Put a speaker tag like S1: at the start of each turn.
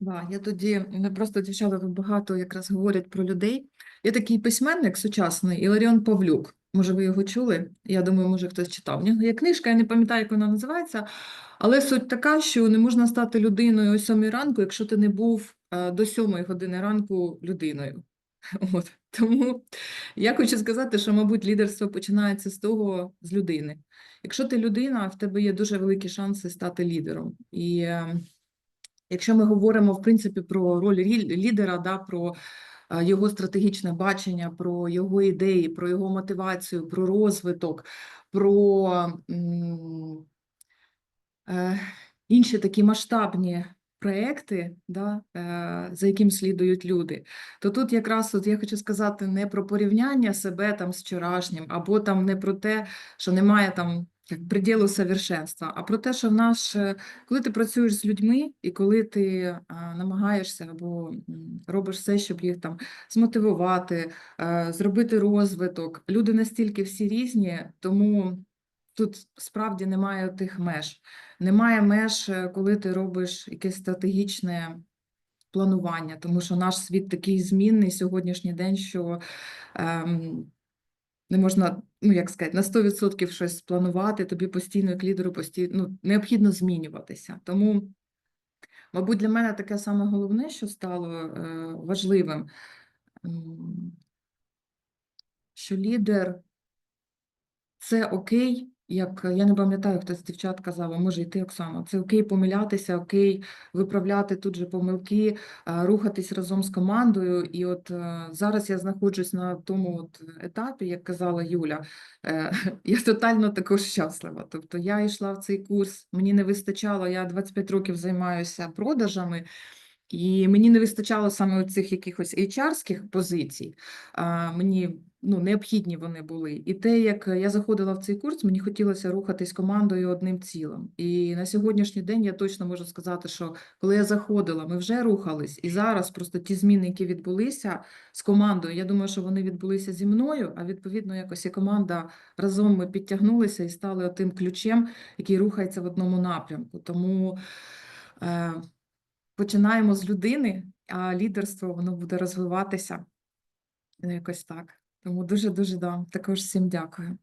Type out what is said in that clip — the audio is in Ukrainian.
S1: Да, я тоді не просто дівчата тут багато якраз говорять про людей. Є такий письменник сучасний Іларіон Павлюк. Може, ви його чули? Я думаю, може хтось читав. У нього є книжка, я не пам'ятаю, як вона називається, але суть така, що не можна стати людиною о сьомій ранку, якщо ти не був е, до сьомої години ранку людиною. От. Тому я хочу сказати, що, мабуть, лідерство починається з того, з людини. Якщо ти людина, в тебе є дуже великі шанси стати лідером. І е, Якщо ми говоримо в принципі про роль лідера, да, про е, його стратегічне бачення, про його ідеї, про його мотивацію, про розвиток, про е, інші такі масштабні проекти, да, е, за яким слідують люди, то тут якраз от я хочу сказати не про порівняння себе там з вчорашнім, або там не про те, що немає там як приділу совершенства, а про те, що в нас, е, коли ти працюєш з людьми, і коли ти намагаєшся або робиш все, щоб їх там змотивувати, е, зробити розвиток, люди настільки всі різні, тому тут справді немає тих меж. Немає меж, е, коли ти робиш якесь стратегічне планування, тому що наш світ такий змінний сьогоднішній день, що ем, не можна, ну як сказати, на 100% щось спланувати, тобі постійно, як лідеру, постійно ну, необхідно змінюватися. Тому, мабуть, для мене таке саме головне, що стало е, важливим, що лідер це окей, як я не пам'ятаю, хтось з дівчат казав, може і ти, Оксана, це окей помилятися, окей виправляти тут же помилки, рухатись разом з командою. І от е, зараз я знаходжусь на тому от етапі, як казала Юля, е, я тотально також щаслива. Тобто я йшла в цей курс, мені не вистачало, я 25 років займаюся продажами. І мені не вистачало саме цих якихось HR-ських позицій. А, мені ну, необхідні вони були. І те, як я заходила в цей курс, мені хотілося рухатись командою одним цілим. І на сьогоднішній день я точно можу сказати, що коли я заходила, ми вже рухались, і зараз просто ті зміни, які відбулися з командою, я думаю, що вони відбулися зі мною, а відповідно якось і команда разом ми підтягнулися і стали тим ключем, який рухається в одному напрямку. Тому. Е, починаємо з людини, а лідерство воно буде розвиватися Ну, якось так. Тому дуже-дуже да, також всім дякую.